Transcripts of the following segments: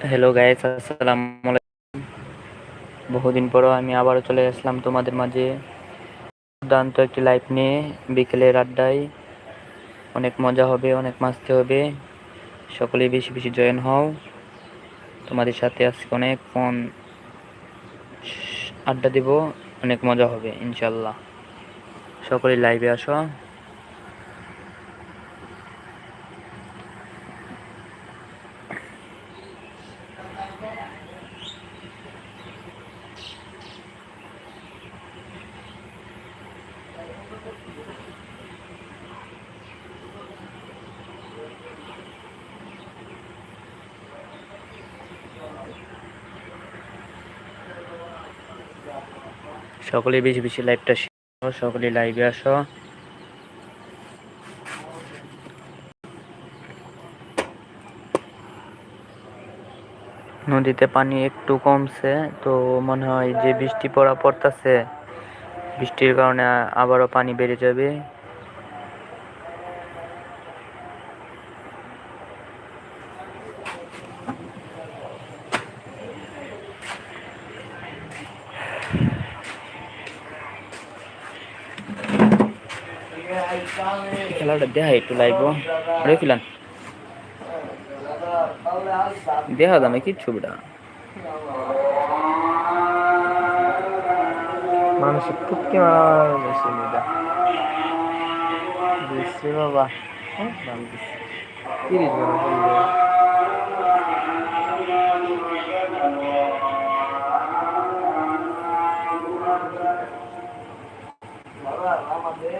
Hello guys আসসালামু আলাইকুম বহুদিন পরও আমি আবারও চলে আসলাম তোমাদের মাঝে। দুর্দান্ত একটি লাইভ নিয়ে বিকেলের আড্ডায়। অনেক মজা হবে, অনেক মাস্তি হবে। সকলেই বেশি বেশি জয়েন হও। তোমাদের সাথে আজকে অনেক ফোন আড্ডা দেব, অনেক মজা হবে ইনশাল্লাহ সকলেই লাইভে আসো। সকলে বেশি বেশি লাইভটা শেয়ার সকলে লাইভে আসো। নদীতে পানি একটু কমছে, তো মনে হয় যে বৃষ্টি পড়া পড়তেছে, বৃষ্টির কারণে আবারও পানি বেড়ে যাবে। দেখা একটু লাইভ রেখিলান দেহা দামে কি ছবিটা? মানুষের মারা বেশি মেয়েটা বাবা। হ্যাঁ, তিরিশ বাবা বলবে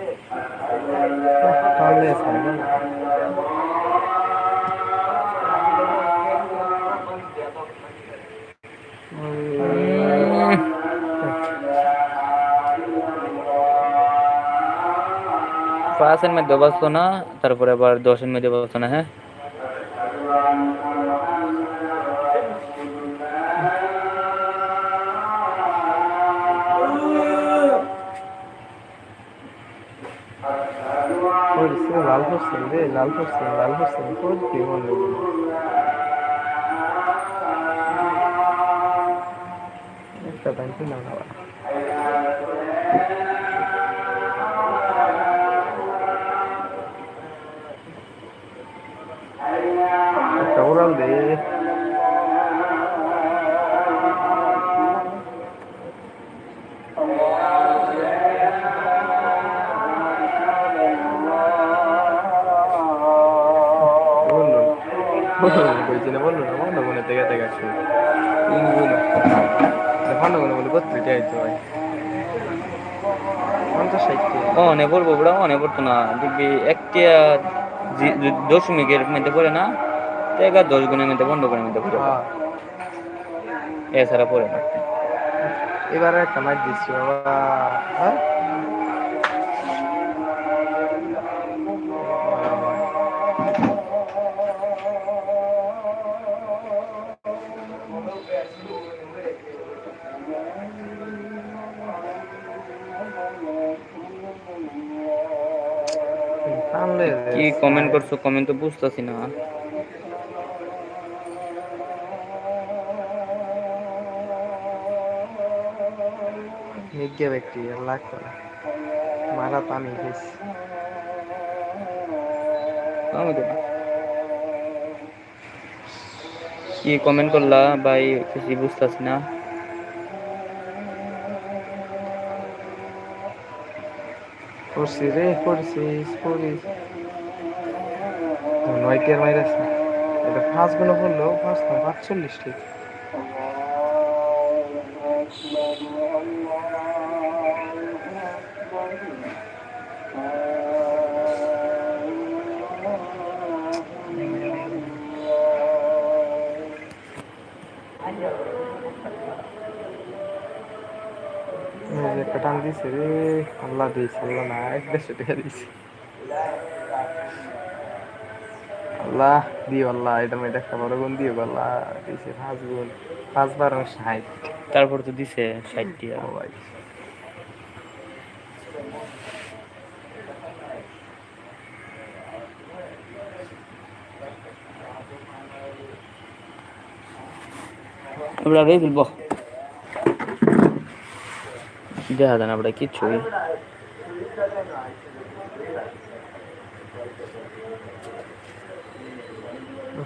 তাহলে ছাড়বে না পাঁচের মধ্যে বাঁচতো না তারপরে আবার দশের মধ্যে বাঁচতো না হ্যাঁ করছেন রে লাল করছেন লাল করছেন করতে মনে একটা ব্যাংকে না করতে চাইছো ভাই পঞ্চাশ ষাটটি ও নে বলব বড় ও পড়তো না। দেখবি একটা দশমিকের মধ্যে পড়ে না তো এগার দশ গুণের মধ্যে পনেরো গুণের মধ্যে পড়ে। হ্যাঁ। এছাড়া পড়ে না। এবারে একটা মাইক দিচ্ছি বাবা। হ্যাঁ? কি কমেন্ট করছ? কমেন্ট তো বুঝতেছি না। নিজ্ঞা ব্যক্তি আল্লাহ করে মারা আমি কি কমেন্ট করলা? ভাই কিছু বুঝতেছি না। করছি রে করছিস করিস। নয় টিয়ার মাইর আছে এটা পাঁচ গুণ পড়ল পাঁচ না, পাঁচচল্লিশ ঠিক। একটা টান দিছে রে, আল্লাহ দিয়েছে, আল্লাহ না, এক দেড়শো দিয়েছে। আল্লাহ দিও আল্লাহ এটা মেয়েটা একটা বড় গুণ দিও আল্লাহ দিয়েছে পাঁচ গুণ পাঁচ বারো ষাট। তারপর তো দিছে ও ভাই। আমরা রে ফেলব দেখা যায় না আমরা কিচ্ছু না হুম নিচে ওই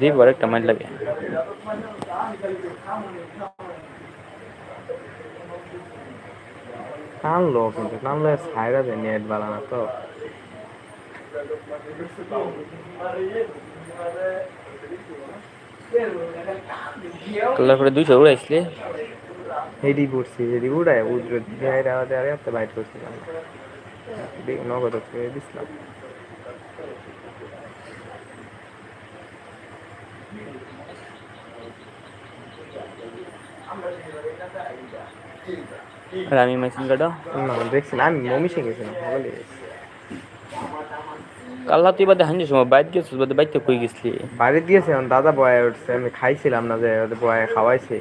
দিব আর একটা মাইল লাগে টানলো কিন্তু টানলে সাইডা দেয় নেট বালানা তো। কালার করে দুইশো উড়াইছিলে? হেডি পড়ছি হেডি উড়ায় উদ্র দিয়ে আওয়াজে আরে বাইট করছিলাম। নগদ দিছিলাম। আর আমি মেশিন কাটা? না দেখছি না আমি মমিশে গেছিলাম বলে কাল্লা তুই বাদে হাঞ্জি সময় বাইক গেছিস বাদে বাইকটা কই গেছিলি? বাড়ি দিয়েছে আমার দাদা বয়ে উঠছে আমি খাইছিলাম না যে ওদের বয়ে খাওয়াইছে।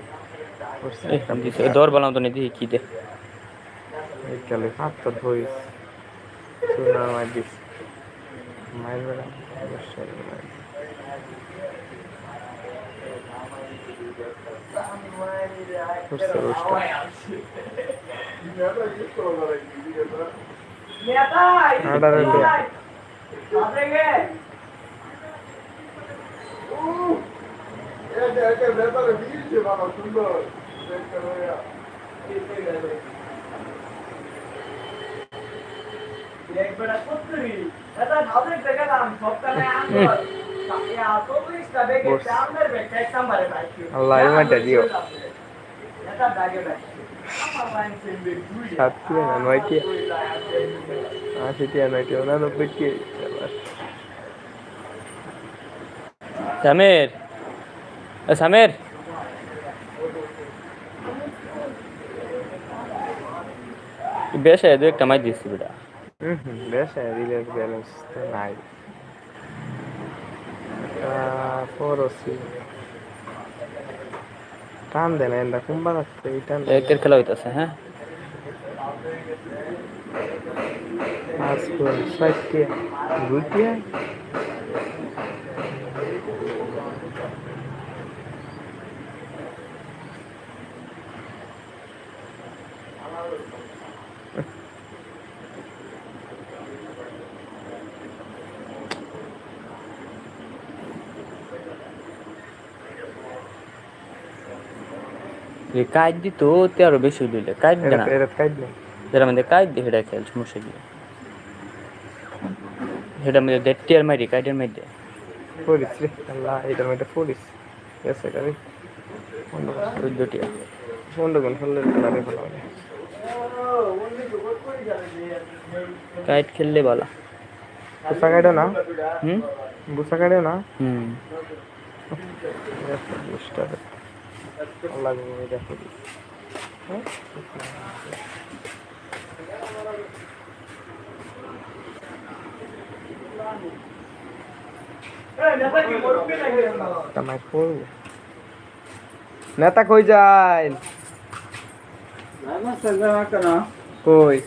দর বালাম তো নেই দেখি কি দে। এই গেলে হাতটা ধরিস চুনা মার দিস। মায়ের বেলা অবশ্যই মায়ের। উঠছে উঠছে আডার আল্লাহ এমাটা দিও সাত টিয়া না নয় টিয়া টিয়া আবার সামের সামের বেশ দু একটা মাই দিচ্ছি বেটা হুম বেশ রিলের ব্যালেন্স তো নাই ফোরসি টান দেন এন্ডা কুম্বা রাখতে এই টান একের খেলা হইতাছে হ্যাঁ? পাঁচ ফুল ছয় যে কাজ দিত তে আরও বেশি হইলে। কাজ দে না? যেটা মধ্যে কাজ দিয়ে হেডা খেল সমস্যা কি হেডার মধ্যে দেড় টিয়ার মারি কাজের মধ্যে ফোরিস রে আল্লাহ এটার মধ্যে ফোরিস এসে গাড়ি ওই দুটিয়া বন্ধুগণ ফেললে গাড়ি ভালো কাইট খেললে ভালো বুসা গাড়িও না? হুম? বুসা গাড়িও না? হুম। আল্লাহ দেখো তামাই করব নেতা কই যায় কই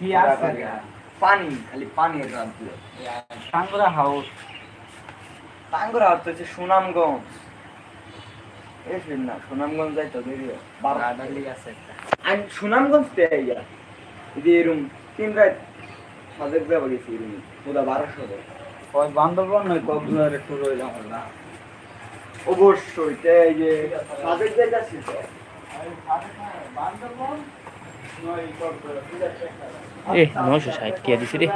ইয়ে বাবা পানি খালি পানি সাঙ্গুরা হাউস টাঙ্গুরা হাট হচ্ছে সুনামগঞ্জ না সুনামগঞ্জ গাডালি আছে সুনামগঞ্জ তিন রাত। গেছি বারোশো ওই বান্দরবন নয় না। অবশ্যই তে এই যে সাদের যাইতাছি তো বান্দরবন এ নশো ষাট টিয়া দিছি রে?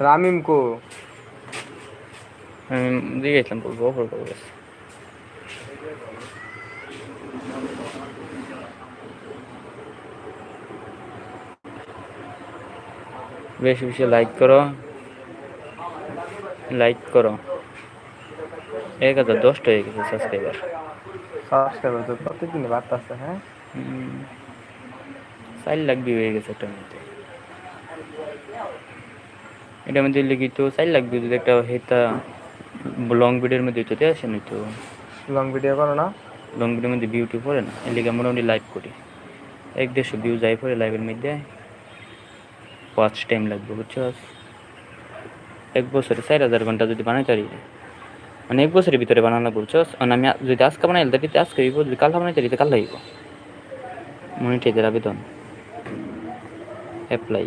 রামিম কো আমি দিয়ে গেছিলাম বলব করব বেশি বেশি লাইক করো। লাইক করো। এক হাজার দশটা হয়ে গেছে সাবস্ক্রাইবার সাবস্ক্রাইবার তো প্রতিদিনই বাড়তেছে হ্যাঁ? চার লাখ ভিউ হয়ে গেছে একটা মধ্যে। এটার মধ্যে লিখিত চার লাখ ভিউ যদি একটা হেতা লং ভিডিওর মধ্যে হইতো আসে নি তো? লং ভিডিও করো না। লং ভিডিওর মধ্যে বিউটি পড়ে না? এর লিগে মোটামুটি লাইভ করি। এক দেড়শো ভিউ যাই পরে লাইভের মধ্যে। পাঁচ টাইম লাগবে বুঝছ? এক বছরে চার হাজার ঘণ্টা যদি বানাইতে পারি মানে এক বছরের ভিতরে বানানো বুঝছ? মানে আমি যদি আজকে বানাই তাহলে আজকে হইব যদি কাল বানাইতে পারি কাল হইব। মনিটাইজের আবেদন। অ্যাপ্লাই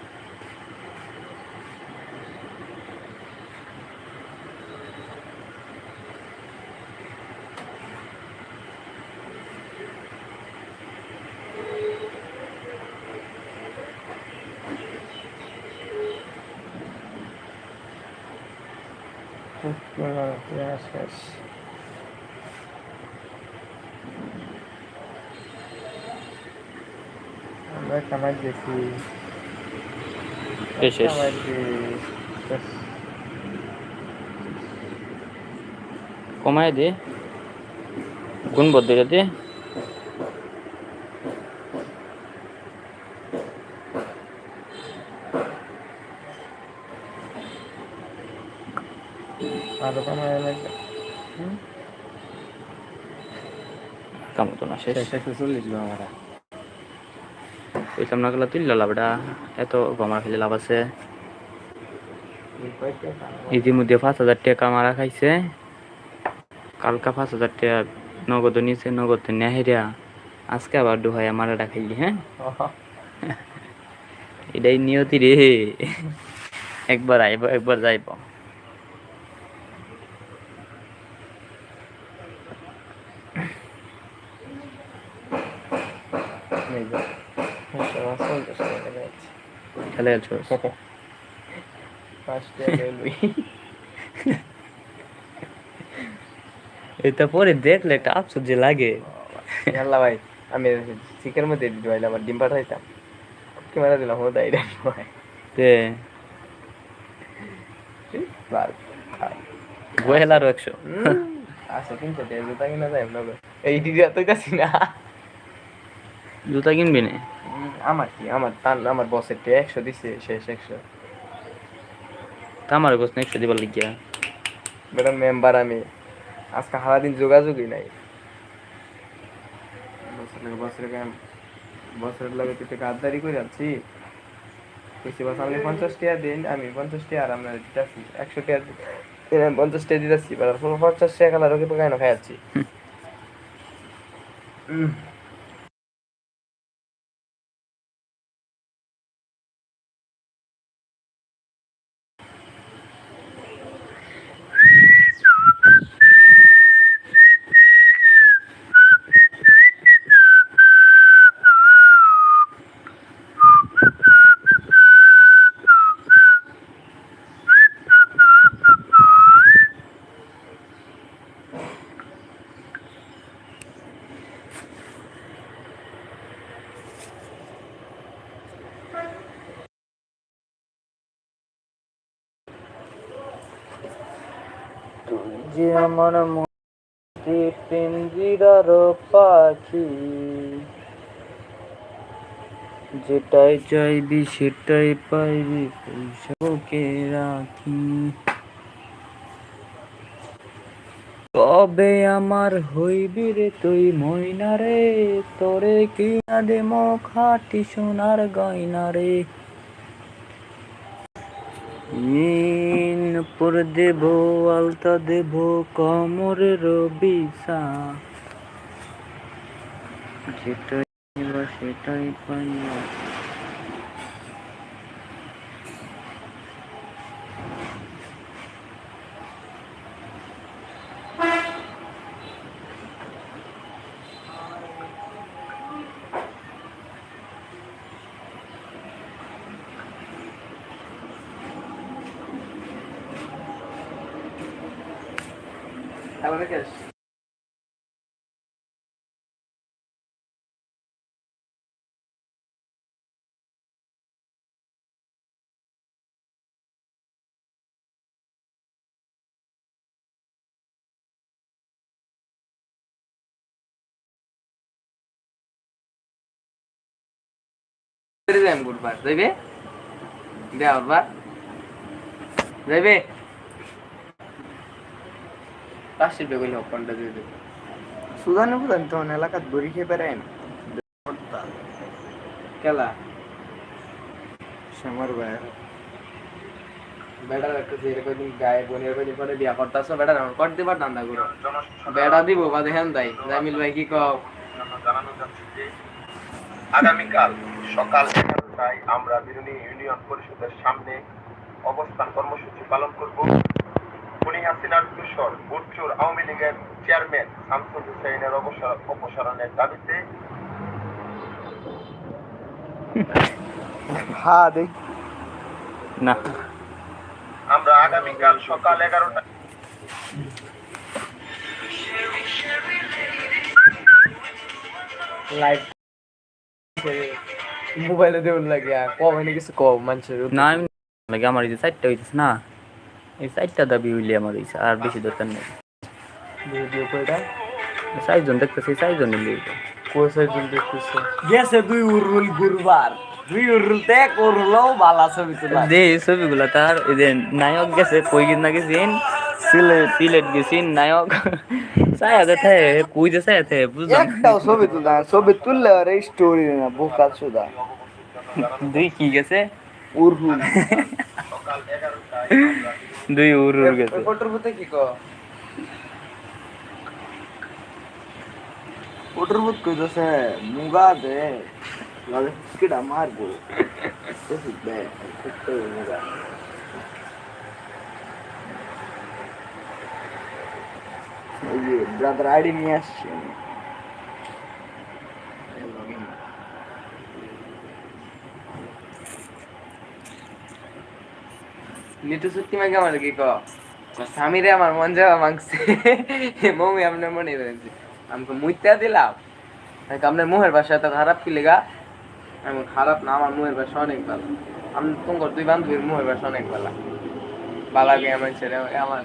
আমরা শেষ। কমায় দে। গুণ বদলে দে। আরও কামাই লাগবে কাম তো না শেষ। শেষ চল্লিশ গো আমরা। কইতাম না গেলা তুই লাভটা এত গমার খেলে লাভ আছে। ইতিমধ্যে পাঁচ হাজার টাকা মারা খাইছে। কালকা পাঁচ হাজার টাকা নগদ নিছে নগদ নেহেরিয়া আজকে আবার ডুহাই মারাটা খাইলি হ্যাঁ? এটাই নিয়তি রে। একবার আইব একবার যাইব। এই যে। খেলে আছো এটা পরে দেখলে একটা আফসোস যে লাগে। আল্লাহ ভাই আমি চিকেন মধ্যে দিতে আমার ডিম পাঠাইতাম। কি মারা দিলাম ও দাই ভাই। তে। বহেলারও একশো। আচ্ছা কিন্তু এই দিদি তো কাছি না। জুতা কিনবি না? আমার কি? আমার তার আমার বসের তে একশো দিছে শেষ একশো। তা আমার গোস একশো দিবার লাগিয়া। বেটা মেম্বার আমি। আজকে সারাদিন যোগাযোগই নাই। বছরের বছরের বছরের লাগে তুই আদারি করে যাচ্ছি কইছি বাস আপনি পঞ্চাশ টাকা দিন আমি পঞ্চাশ টাকা আর আপনার দিতেছি। একশো টাকা দি- আমি পঞ্চাশ টাকা দিতেছি পঞ্চাশ টাকা কালার ওকে কেন খাই যাচ্ছি যে আমার মনে পিঞ্জিরার পাখি। যেটাই চাইবি সেটাই পাইবি পয়সাকে রাখি। কবে আমার হইবি রে তুই ময়না রে, তোরে কিনা দে খাটি সোনার গয়না রে। ইনপুর দেব আলতা দেব কমরের বিছা যেটাই চাইবা সেটাই পাইবা এখন দেখে যাইবে দেয়া বুধবার যাইবে? দিয়ে দেবে? সুদানে বুঝান তখন এলাকাত বড়ি খেয়ে বেড়ায় না। কেলা? শ্যামার ভাই বেটার একটা যে কদিন গায়ে বোনের কদিন পরে বিয়া করতেছো? বেটার আমার কর দিবার দান্দা করো বেটা দিব বা দেখেন তাই। জামিল ভাই কি কও? জানানো যাচ্ছে যে আগামীকাল সকাল এগারোটায় আমরা বিরুনি ইউনিয়ন পরিষদের সামনে অবস্থান কর্মসূচি পালন করব। খুনি হাসিনার দূষর বুটচুর আওয়ামী লীগের চেয়ারম্যান শামসুল হুসাইনের অবসর অপসারণের দাবিতে। না। আমরা আগামীকাল সকাল এগারোটা লাইভ মোবাইলে দেউল লাগে কম এনে কিছু কম মানুষের না আমি লাগে আমার এই যে চারটা হইতেছে না এই চারটা দাবি হইলে আমার হইছে আর বেশি দরকার নেই। ভিডিও কয়টা? চারজন দেখতেছি চারজন নিলে কোথায় জুল দেখতেছে? গেছে দুই উরুল গুরবার। দুই উরুল তে করল বালা ছবি তোলা। যে ছবিগুলা তার এই যে নায়ক গেছে কই গিয়ে না গেছেন সিলেট সিলেট গেছেন নায়ক চায়াতে থাকে কই যে চায়াতে বুঝলাম না। একটাও ছবি তুলা ছবি তুললে আর এই স্টোরি না বোকা সুদা দুই কি গেছে উরহুল দুই উর উর গেছে ফটোর মধ্যে কি কও ওটার মত কইতাছে মুগা দে লাগে কিডা মারবো দেখি বে একটু মুগা যে ব্রাদার আইডি নিয়ে আসছি আমি। নিতু সত্যি মাকে আমার কি কও? স্বামীরে আমার মন যাওয়া মাংসে মমি আপনার মনে রয়েছে। আমাকে মুইতা দিলাম। আপনার মুহের ভাষা এত খারাপ কি লেগা? আমি খারাপ না, আমার মুহের ভাষা অনেক ভালো। আমি তোমার দুই বান্ধবীর মুহের ভাষা অনেক ভালো। ভালো আমার ছেলে আমার।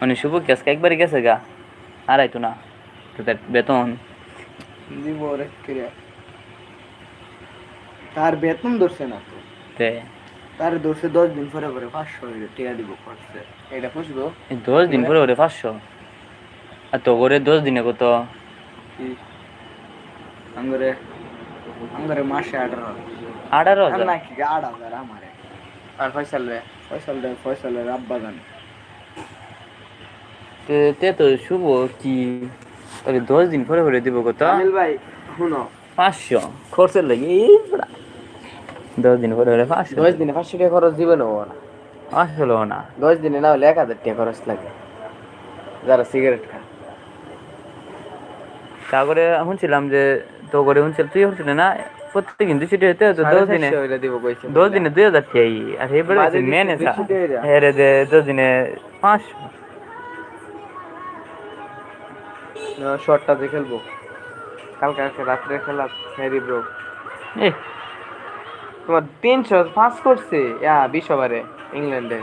মানে শুভ কি? আজকে একবারই গেছে গা? আর আইতো না। তোদের বেতন? দিব রে তার বেতন ধরছে না তো। তে। তার ধরছে দশ দিন পরে পরে পাঁচশো টিয়া দিব করছে এটা এই দশ দিন পরে ওরে পাঁচশো? আর তো করে দশ দিনে কত? আঙ্গরে আঙ্গরে মাসে আঠারো। আঠারো নাকি আট হাজার আমারে। আর ফয়সাল রে? ফয়সাল দেয় ফয়সালের আব্বা জানে। তে- তে শুভ কি তাহলে দশ দিন পরে পরে দিব কত? ভাই শুনো। পাঁচশো। খরচের লাগে এই দশ দিন পরে পরে পাঁচশো। দশ দিনে পাঁচশো টাকা খরচ দিবে না ও না। দশ দিনে না হলে এক হাজার টাকা খরচ লাগে। যারা সিগারেট খায়। তারপরে শুনছিলাম যে তো করে শুনছিল তুই শুনছিলি না? প্রত্যেকদিন দুশো টাকা দশ দিনে দশ দিনে দুই হাজার টাকা আর এবারে মেনে হ্যাঁ রে দশ দিনে পাঁচশো। শর্টটা দিয়ে খেলব। কালকে কালকে রাত্রে খেলা হ্যারি ব্রো। এ তোমার তিনশো পাস করছে? ইয়া বিশ ওভারে ইংল্যান্ডে।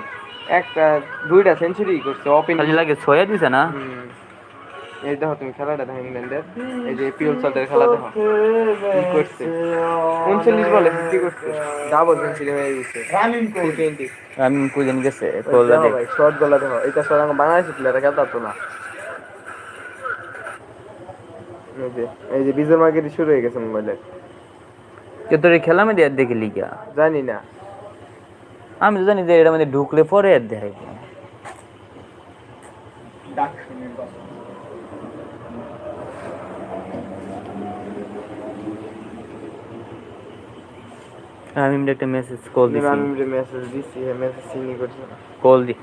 একটা দুইটা সেঞ্চুরি করছে ওপেন লাগে ছয়া দিছে না? এই দেখো তুমি খেলাটা দেখো ইংল্যান্ডের। এই যে পিওল সল্টের খেলা দেখো। কি করছে? উনচল্লিশ বলে ফিফটি করছে। ডাবল সেঞ্চুরি হয়ে গেছে। রানিং টোয়েন্টি আমি কুইজন গেছে দেখ শর্ট গলা দেখো। এটা আমার বাংলাদেশি প্লেয়ার খেলতে না। এই যে এই যে বিজয় মার্কেট শুরু হয়ে গেছে মোবাইলে কে তোর খেলা মধ্যে আর দেখে লিগা জানি না। আমি তো জানি যে এটা মধ্যে ঢুকলে পরে আর দেখাইব। আমি একটা মেসেজ কল দিছি। আমি মেসেজ দিছি মেসেজ সিনি করছে। কল দি।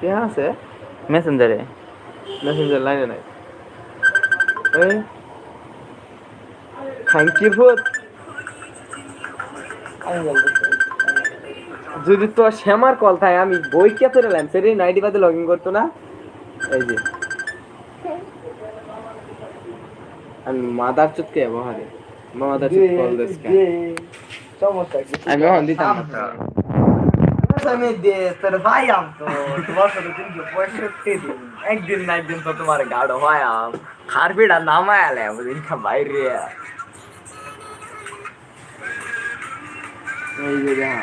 কে আছে? মেসেঞ্জারে মেসেঞ্জার লাইনে নাই। এই বলতে যদি তো শ্যামার কল থাকে আমি বই কে তোরে লাইম সেটা নাইটি বাদে লগ ইন করতো না? এই যে। আমি মাদার চুতকে বহারে মাদার চুত কল চমৎকার আমি এখন দিতাম। আমি তোর ভাই আম তো। তোমার সাথে পঁয়ষট্টি একদিন না একদিন তো তোমার গাড়ো হয় আম খারপিটা নামায় আলে বুঝলি বাইরে। এই যে দেখা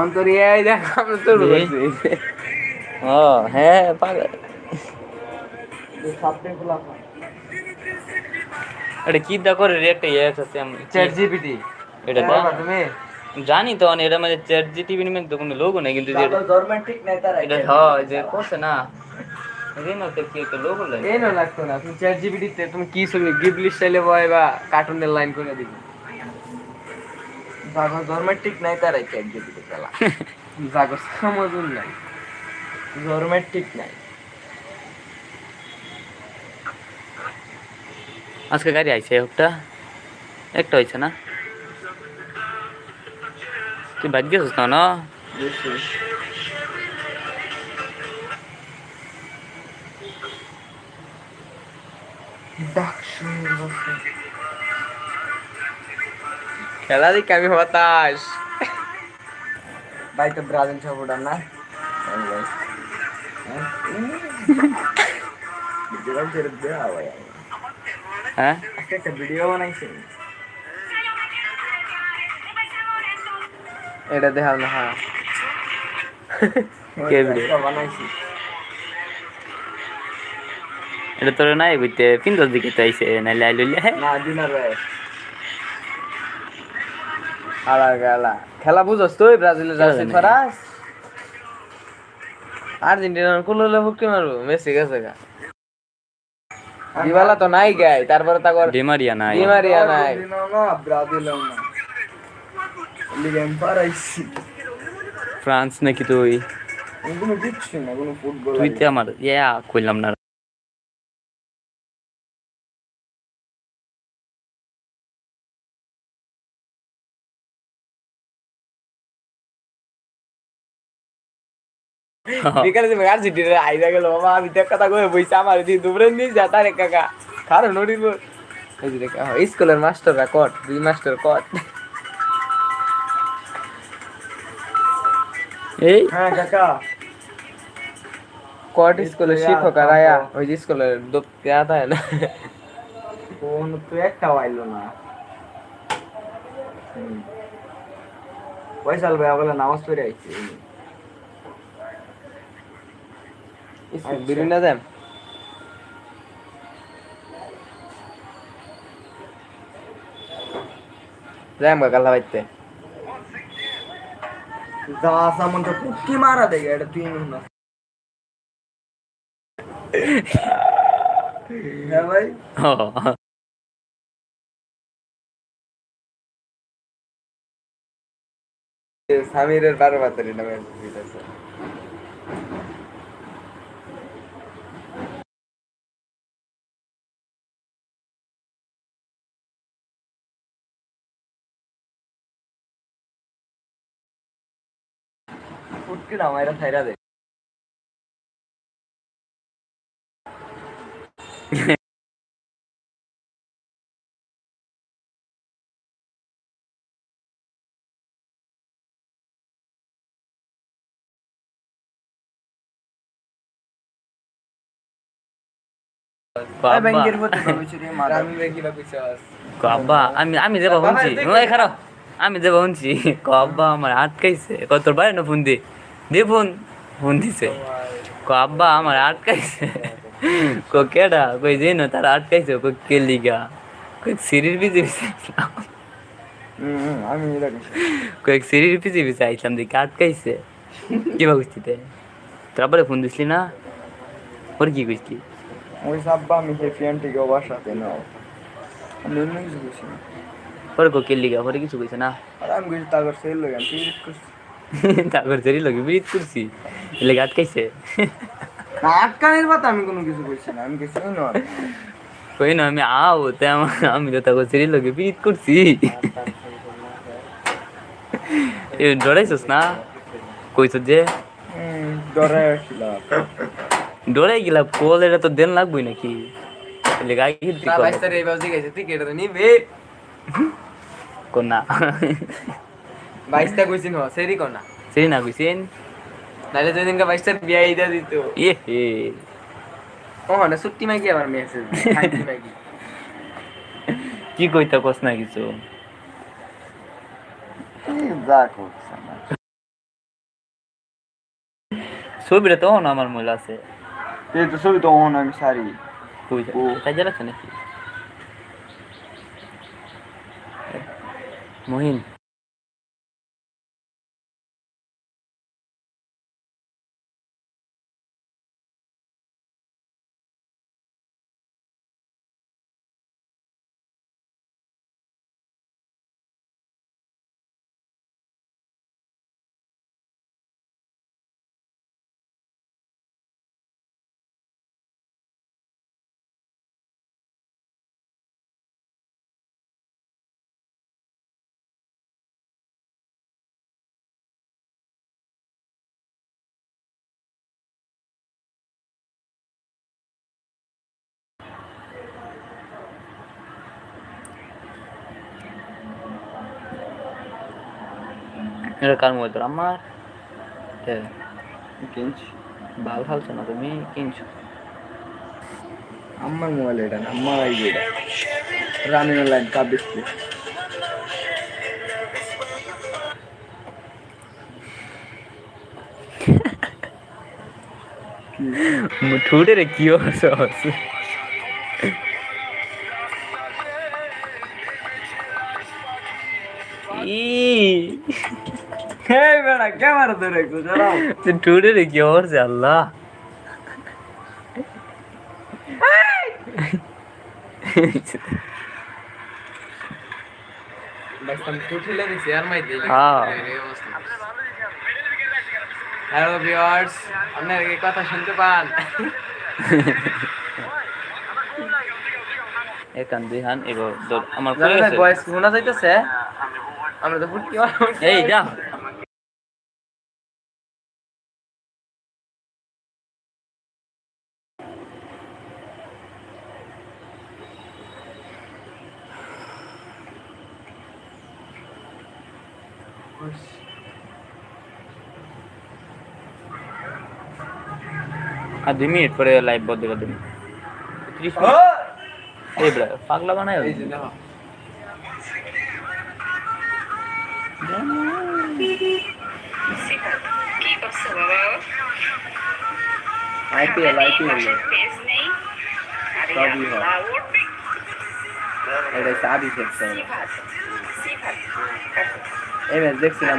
অন্তরে এই দেখ আমি তোর এই? ও হ্যাঁ পাগল। এটা কি দা করে রে একটা ইয়ে আছে আমি চ্যাট জিপিটি এটা তো? তুমি? জানি তো এটা মানে চ্যাট জিটিভি নিয়ে তো কোনো লোগো নাই কিন্তু যে গভর্নমেন্ট ঠিক নাই তারা এটা হয় যে করছে না। লোগো এই লাগতো না তুমি চ্যাট জিপিটি তে তুমি কি ছবি গিবলি স্টাইলে বয় বা কার্টুনের লাইন করে দিবি। গভর্নমেন্ট ঠিক নাই তারাই চ্যাট জিপিটি খেলা জাগো সমজুন নাই। গভর্নমেন্ট ঠিক নাই। আজকে গাড়ি আইছে একটা একটা হয়েছে না? তুই বাদ গেছিস না না? খেলা দিক আমি হতাশ। ভাই তো ব্রাজিল সাপোর্টার না? ভিডিও হ্যাঁ একটা ভিডিও বানাইছে। এটা দেখাল না হ্যাঁ। কে? একটা বানাইছি। এটা তোর নাই বুঝতে পিন্দর দিকে তো আইছে না লাই লইলে হ্যাঁ না দিনার ভাই। আলা গালা খেলা বুঝছ তুই ব্রাজিলের জার্সি। ফরাস আর্জেন্টিনার কুললে হুকি মারু মেসি গেছে গা। দিবালা তো নাই গাই তারপরে তাকর ডিমারিয়া নাই। দি মারিয়া নাই। না ব্রাজিলও না। লিগেন পারাইছি ফ্রান্স নাকি তুই? কোনো কিচ্ছু না কোনো ফুটবল তুই তো আমার ইয়া কইলাম না। বিকালে যে আর্জেন্টিনার আইদা গেল বাবা আমি দেখ কথা কয়ে বইছে আমার দি দুবরে নি যা তারে কাকা কারও নড়িব এই যে দেখা স্কুলের মাস্টাররা কট দুই মাস্টার কট। এই হ্যাঁ কাকা। কট স্কুলের শিক্ষক আর আয়া ওই যে স্কুলের দোপ দেয়া থাকে না? কোন তো একটা আইলো না। পয়সাল ভাই বলে নামাজ পড়ে আইছে। বিভিন্ন দেন যাই আমরা কাল্লা বাইতে যা সামন তো পুটকি মারা দেগে এটা তুই না হ্যাঁ ভাই সামিরের বারো বাতারি নামে আমি আমি দেবা শুনছি খারাপ আমি দেবা শুনছি কব্বা আমার আটকাইছে কত বাইরে না ফোন দিয়ে দে ফোন ফোন দিছে। কো আব্বা আমার আটকাইছে। কো কেডা? কই যে না তার আটকাইছে। কো কে লিগা? কই সিরির বিজে বিজে আমি কয়েক সিরির পিছে পিছে আইছিলাম দেখি আটকাইছে। কি ভাবছিস তে তোর ফোন দিসলি না? ওর কি কইসলি ওই সাব্বা আমি সেই ফ্রেন্ডটিকে ওবার সাথে নাও আমি অন্য কিছু কইছি না। ওর কো কে লিগা? ওরে কিছু কইছে না? আর আমি কইছি তারপর সেই লোক আমি পিরিত করছি তারপর জেরি লগে বিরিত করছি। এলে আটকাইছে আটকানির কথা আমি কোনো কিছু কইছি না আমি কিছু না। কই না আমি আও তে আমি তো তাকে জেরি লগে বিরিত করছি। এ ডরাইছস না? কইছ যে? ডরাই গেলা কোল এটা তো দেন লাগবই নাকি? এলে গাই কি তারিখ এই বাজে গেছে তুই কেটে নিবে। কোনা বাইশটা কইছিন হ সেরি কোনা সেই না কইছেন? নাইলে দুই দিনকে বাইশ তারিখ বিয়া ইদা দিত। এ হে। ও না ছুটি মাগি আবার মেসেজ কি কইতা কস না কিছু? না ছবিটা তো না আমার মূল আছে। এই তো ছবি তো অন আমি সারি। তাই জ্বালাচ্ছে নাকি? মহিন। এটা কার মোবাইল তোর আমার কিনছি বাল ফালছো না তুমি? কিনছো আমার মোবাইল এটা না আমার আইডি এটা। রানিং লাইন কাপ ডিসপ্লে ঠুটে রে কি হচ্ছে হচ্ছে? ই। হে বেড়া ক্যামেরা ধরে একটু দাঁড়াও ঠুটে রে কি হচ্ছে আল্লাহ বাইশ তারিখ উঠিলে দিছি আর মাই দিই। হ্যালো ভিউয়ার্স আপনারা কি কথা শুনতে পান একান দুই হান এবার আমার জানেন ফোনে না আছে। ভয়েস শোনা যাইতেছে আমরা তো ফুটকি এই যা আর দুই মিনিট পরে লাইভ বন্ধ করে দেবেন ত্রিশ মিনিট। এই বড় পাগলা বানায় আইপিএল আইপিএল। সবই হয়। এটা দেখছিলাম